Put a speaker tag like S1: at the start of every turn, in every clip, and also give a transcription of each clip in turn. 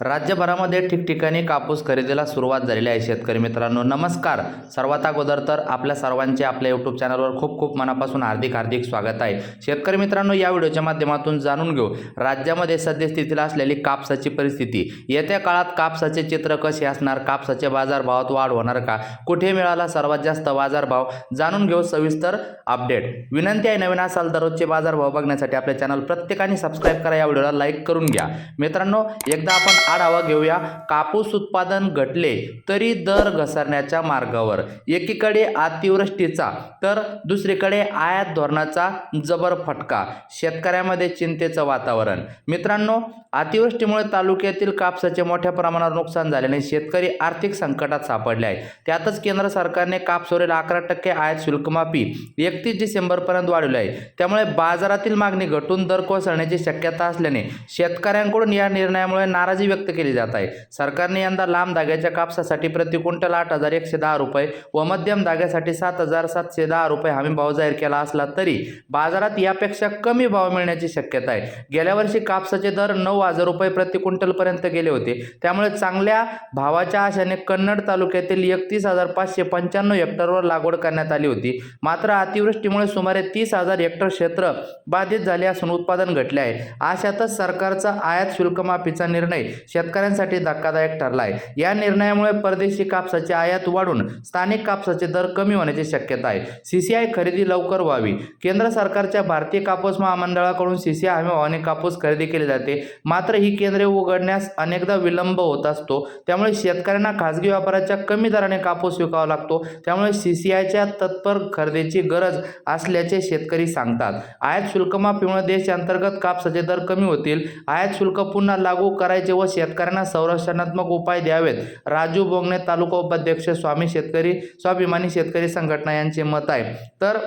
S1: राज्यभरामध्ये ठिकठिकाणी कापूस खरेदीला सुरुवात झालेली आहे शेतकरी मित्रांनो. नमस्कार. सर्वात अगोदर तर आपल्या सर्वांचे आपल्या यूट्यूब चॅनलवर खूप खूप मनापासून हार्दिक हार्दिक स्वागत आहे. शेतकरी मित्रांनो या व्हिडिओच्या माध्यमातून जाणून घेऊ. राज्यामध्ये सद्यस्थितीला असलेली कापसाची परिस्थिती. येत्या काळात कापसाचे चित्र कसे असणार? कापसाचे बाजारभावात वाढ होणार का? कुठे मिळाला सर्वात जास्त बाजारभाव? जाणून घेऊ सविस्तर अपडेट विनंती आहे नवीन असाल दररोजचे बाजारभाव बघण्यासाठी आपल्या चॅनल प्रत्येकाने सबस्क्राईब करा. या व्हिडिओला लाईक करून घ्या. मित्रांनो एकदा आपण आढावा घेऊया. कापूस उत्पादन घटले तरी दर घसरण्याच्या मार्गावर. एकीकडे अतिवृष्टीचा तर दुसरीकडे आयात धोरणाचा जबर फटका शेतकऱ्यामध्ये चिंतेचं वातावरण. मित्रांनो अतिवृष्टीमुळे तालुक्यातील कापसाचे मोठ्या प्रमाणावर नुकसान झाल्याने शेतकरी आर्थिक संकटात सापडले आहे त्यातच केंद्र सरकारने कापसावरील अकरा टक्के आयात शुल्क माफी एकतीस डिसेंबरपर्यंत वाढवली आहे. त्यामुळे बाजारातील मागणी घटून दर कोसळण्याची शक्यता असल्याने शेतकऱ्यांकडून या निर्णयामुळे नाराजी व्यक्त केली जात आहे. सरकारने यंदा लांब धाग्याच्या कापसासाठी प्रति क्विंटल आठ हजार एकशे दहा रुपये व मध्यम धाग्यासाठी सात हजार सातशे दहा रुपये हमी भाव जाहीर केला असला तरी बाजारात यापेक्षा कमी भाव मिळण्याची शक्यता आहे. गेल्या वर्षी कापसाचे दर नऊ हजार रुपये प्रति क्विंटलपर्यंत गेले होते. त्यामुळे चांगल्या भावाच्या आशाने कन्नड तालुक्यातील एकतीस हजार पाचशे पंच्याण्णव हेक्टरवर लागवड करण्यात आली होती. मात्र अतिवृष्टीमुळे सुमारे तीस हजार हेक्टर क्षेत्र बाधित झाले असून उत्पादन घटले आहे. अशातच सरकारचा आयात शुल्क माफीचा निर्णय शेतकऱ्यांसाठी धक्कादायक ठरला आहे या निर्णयामुळे परदेशी कापसाची आयात वाढून स्थानिक कापसाचे दर कमी होण्याची शक्यता आहे. सीसीआय खरेदी लवकर व्हावी. केंद्र सरकारच्या भारतीय कापूस महामंडळाकडून सीसीआय हमी भावाने कापूस खरेदी केली जाते. मात्र ही केंद्रे उघडण्यास अनेकदा विलंब होत असतो. त्यामुळे शेतकऱ्यांना खासगी व्यापाराच्या कमी दराने कापूस विकावा लागतो. त्यामुळे सीसीआयच्या तत्पर खरेदीची गरज असल्याचे शेतकरी सांगतात. आयात शुल्क माफीमुळे देशांतर्गत कापसाचे दर कमी होतील. आयात शुल्क पुन्हा लागू करायचे व शेतकऱ्यांना संरक्षणात्मक उपाय द्यावेत. राजू बोंगणे तालुका उपाध्यक्ष स्वामी शेतकरी स्वाभिमानी शेतकरी संघटना यांचे मत आहे. तर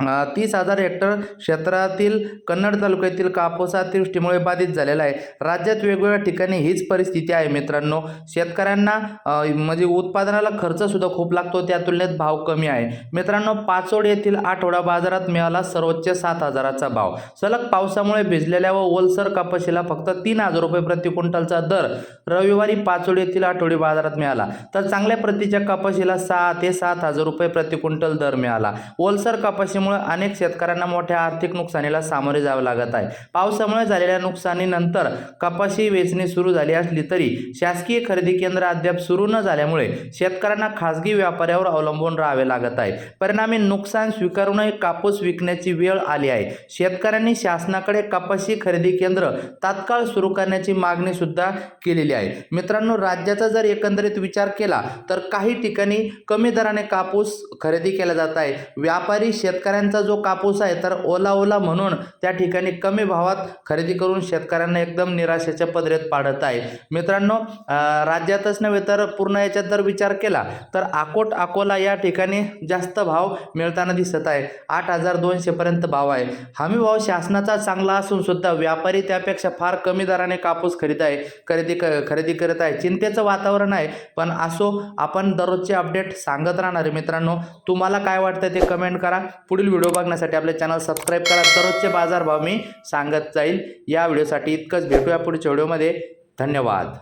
S1: तीस हजार हेक्टर क्षेत्रातील कन्नड तालुक्यातील कापूस अतिवृष्टीमुळे बाधित झालेला आहे. राज्यात वेगवेगळ्या ठिकाणी हीच परिस्थिती आहे मित्रांनो. शेतकऱ्यांना म्हणजे उत्पादनाला खर्चसुद्धा खूप लागतो. त्या तुलनेत भाव कमी आहे. मित्रांनो पाचोड येथील आठवडा बाजारात मिळाला सर्वोच्च सात हजाराचा भाव. सलग पावसामुळे भिजलेल्या व ओलसर कापशीला फक्त तीन हजार रुपये प्रति क्विंटलचा दर रविवारी पाचोड येथील आठवडी बाजारात मिळाला. तर चांगल्या प्रतीच्या कापशीला सहा ते सात हजार रुपये प्रति क्विंटल दर मिळाला. ओलसर कापशीमुळे अनेक शेतकऱ्यांना मोठ्या आर्थिक नुकसानीला सामोरे जावे लागत आहे. पावसामुळे झालेल्या नुकसानीनंतर कपाशी वेचणी सुरू झाली असली तरी शासकीय खरेदी केंद्र अद्याप सुरू न झाल्यामुळे शेतकऱ्यांना खासगी व्यापाऱ्यावर अवलंबून राहावे लागत आहे. परिणामी नुकसान स्वीकारूनही कापूस विकण्याची वेळ आली आहे. शेतकऱ्यांनी शासनाकडे कपाशी खरेदी केंद्र तात्काळ सुरू करण्याची मागणी सुद्धा केलेली आहे. मित्रांनो राज्याचा जर एकंदरीत विचार केला तर काही ठिकाणी कमी दराने कापूस खरेदी केला जात आहे. व्यापारी शेतकऱ्यांचा जो कापूस आहे तर ओला ओला म्हणून त्या ठिकाणी कमी भावात खरेदी करून शेतकऱ्यांना एकदम निराशेच्या पदरेत पाडत आहे. मित्रांनो राज्यातच नव्हे तर पूर्ण याच्यात जर विचार केला तर अकोट अकोला या ठिकाणी जास्त भाव मिळताना दिसत आहे. आठ हजार दोनशेपर्यंत भाव आहे. हमी भाव शासनाचा चांगला असून सुद्धा व्यापारी त्यापेक्षा फार कमी दराने कापूस खरीद आहे खरेदी क खरेदी करत आहे. चिंतेचं वातावरण आहे पण असो आपण दररोजचे अपडेट सांगत राहणार आहे. मित्रांनो तुम्हाला काय वाटतं ते कमेंट करा. पुढील पुढील व्हिडिओ बघण्यासाठी आपले चॅनल सबस्क्राईब करा. दररोजचे बाजारभाव मी सांगत जाईल. या व्हिडिओसाठी इतकंच. भेटूया पुढच्या व्हिडिओमध्ये. धन्यवाद.